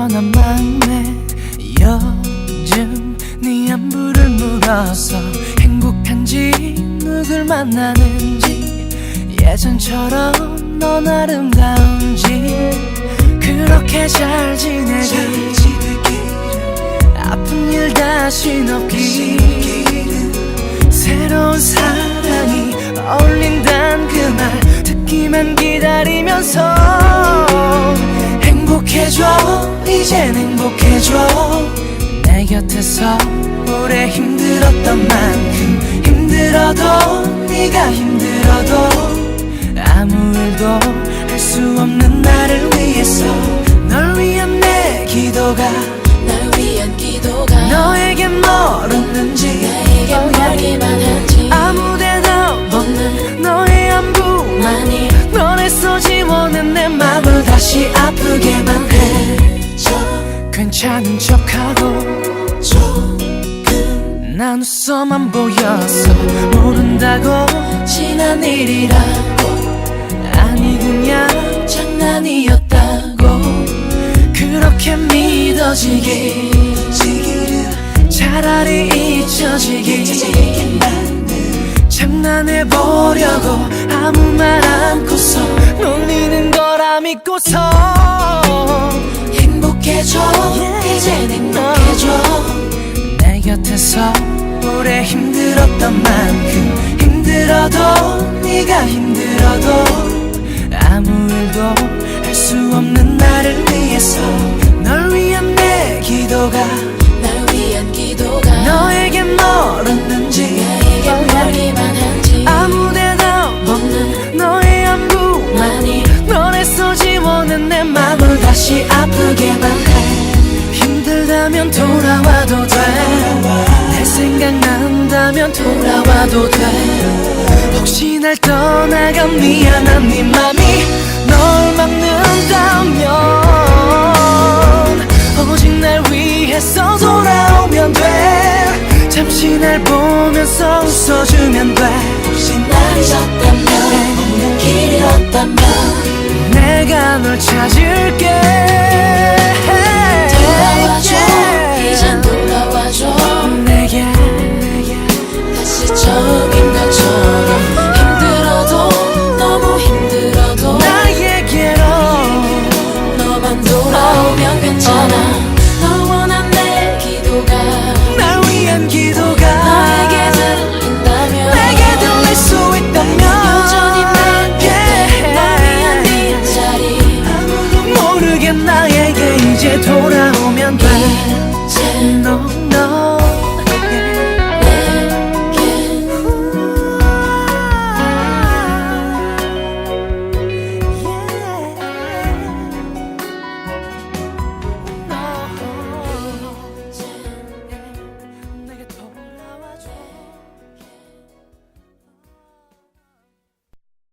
변한 마음에 요즘 네 안부를 물어서 행복한지 누굴 만나는지 예전처럼 넌 아름다운지 그렇게 잘 지내길 이젠 행복해져. 내 곁에서 오래 힘들었던 만큼 힘들어도 네가 힘들어도 아무 일도 할 수 없는 나를 위해서 널 위한 내 기도가 날 위한 기도가 너에게 멀었는지 나에게 멀기만 한지 아무 대답 없는 너의 안부만 많이 너에서 지워낸 내 맘을 다시 아프게만 해 괜찮은 척하고 조금 난 웃어만 보였어. 모른다고 지난 일이라고 아니 그냥 장난이었다고 그렇게 믿어지기 차라리 잊혀지기 장난해보려고 아무 말 않고서 놀리는 거라 믿고서 내 곁에서 오래 힘들었던 만큼 힘들어도 네가 힘들어도 아무 일도 할 수 없는 나를 위해서 널 위한 내 기도가 힘들다면 돌아와도 돼내 생각난다면 돌아와도 돼. 혹시 날 떠나간 미안한 네 맘이 널 막는다면 오직 날 위해서 돌아오면 돼. 잠시 날 보면서 웃어주면 돼. 혹시 날 잊었다면 길을 잃었다면 내가 널 찾을게